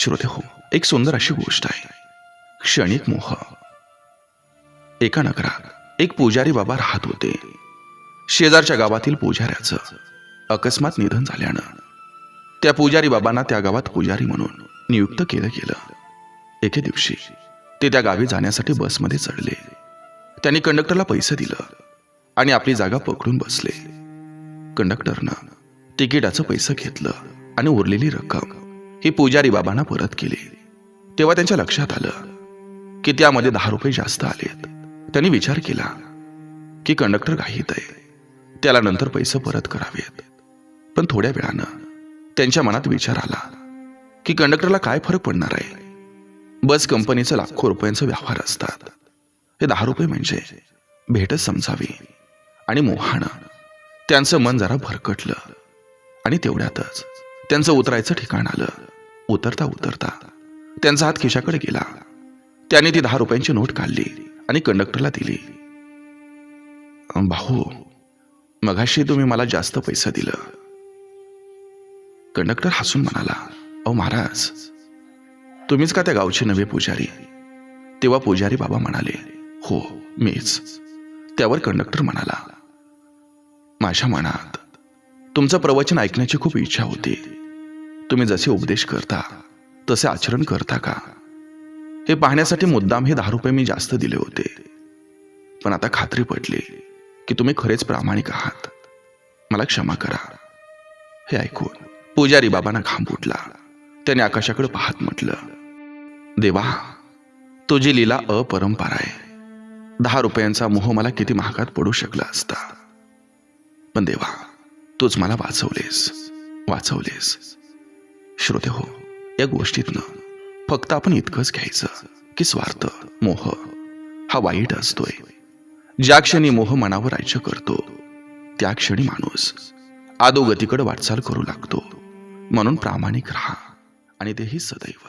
श्रोते हो एक सुंदर अशी गोष्ट आहे। क्षणिक मोह। एका नगरात एक पुजारी बाबा राहत होते। शेजारच्या गावातील पुजाऱ्याचं अकस्मात निधन झाल्यानं त्या पुजारी बाबांना त्या गावात पुजारी म्हणून नियुक्त केलं गेलं। एके दिवशी ते त्या गावी जाण्यासाठी बसमध्ये चढले। त्यांनी कंडक्टरला पैसे दिलं आणि आपली जागा पकडून बसले। कंडक्टरनं तिकिटाचं पैसे घेतलं आणि उरलेली रक्कम ही पुजारी बाबांना परत केली. तेव्हा त्यांच्या लक्षात आलं की त्यामध्ये दहा रुपये जास्त आलेत. त्यांनी विचार केला की कंडक्टर घाईत आहे. त्याला नंतर पैसे परत करावेत. पण थोड्या वेळानं त्यांच्या मनात विचार आला की कंडक्टरला काय फरक पडणार आहे? बस कंपनीचं लाखो रुपयांचे व्यवहार असतात. हे दहा रुपये म्हणजे भेटच समजावी. आणि मोहानं त्यांचं मन जरा भरकटलं. आणि तेवढ्यातच त्यांचं उतरायचं ठिकाण आलं. उतरता उतरता त्यांचा हात खिशाकडे गेला. त्याने ती दहा रुपयांची नोट काढली आणि कंडक्टरला दिली. भाऊ मघाशी तुम्ही मला जास्त पैसा दिलं. कंडक्टर हसून म्हणाला अहो महाराज तुम्हीच का त्या गावचे नवे पुजारी? तेव्हा पुजारी बाबा म्हणाले हो मीच. त्यावर कंडक्टर म्हणाला माझ्या मनात तुमचं प्रवचन ऐकण्याची खूप इच्छा होती. तुम्ही जसे उपदेश करता तसे आचरण करता का? हे पाहण्यासाठी मुद्दाम हे दहा रुपये मी जास्त दिले होते. पण आता खात्री पडली की तुम्ही खरेच प्रामाणिक आहात. मला क्षमा करा. हे ऐकून पुजारी बाबांना घाम फुटला. त्याने आकाशाकडे पाहत म्हटलं देवा तुझी लीला अपरंपार आहे. दहा रुपयांचा मोह मला किती महागात पडू शकला असता. पण देवा तूच मला वाचवलेस. वाचवलेस. श्रोते हो या गोष्टीतनं फक्त आपण इतकंच घ्यायचं की स्वार्थ मोह हा वाईट असतोय. ज्या क्षणी मोह मनावर राज्य करतो त्या क्षणी माणूस आदोगतीकडे वाटचाल करू लागतो. म्हणून प्रामाणिक राहा आणि तेही सदैव.